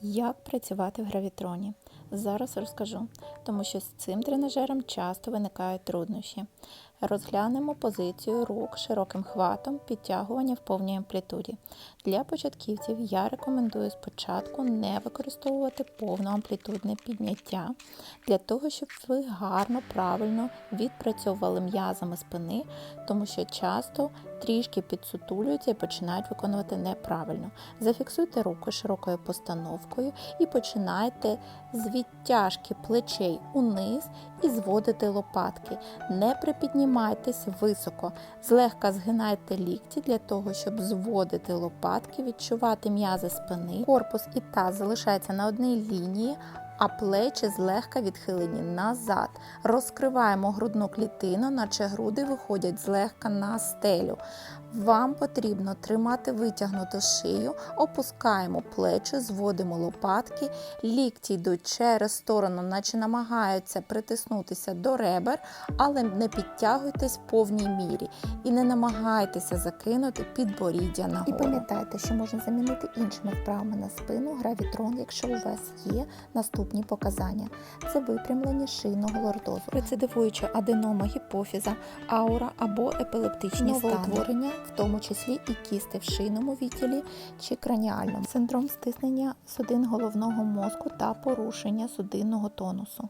Як працювати в гравітроні? Зараз розкажу, тому що з цим тренажером часто виникають труднощі. Розглянемо позицію рук широким хватом, підтягування в повній амплітуді. Для початківців я рекомендую спочатку не використовувати повноамплітудне підняття для того, щоб ви гарно, правильно відпрацьовували м'язами спини, тому що часто трішки підсутулюються і починають виконувати неправильно. Зафіксуйте руку широкою постановкою і починайте з відтяжки плечей униз і зводити лопатки. Не припіднімайтесь високо, злегка згинайте лікті для того, щоб зводити лопатки, відчувати м'язи спини. Корпус і таз залишається на одній лінії. А плечі злегка відхилені назад. Розкриваємо грудну клітину, наче груди виходять злегка на стелю. Вам потрібно тримати витягнуту шию, опускаємо плечі, зводимо лопатки, лікті йдуть через сторону, наче намагаються притиснутися до ребер, але не підтягуйтесь в повній мірі і не намагайтеся закинути підборіддя на І пам'ятайте, що можна замінити іншими вправами на спину гравітрон, якщо у вас є наступні показання: це випрямлення шийного лордозу, рецидивуюча аденома гіпофіза, аура або епілептичні новоутворення, в тому числі і кісти в шийному відділі чи краніальному, синдром стиснення судин головного мозку та порушення судинного тонусу.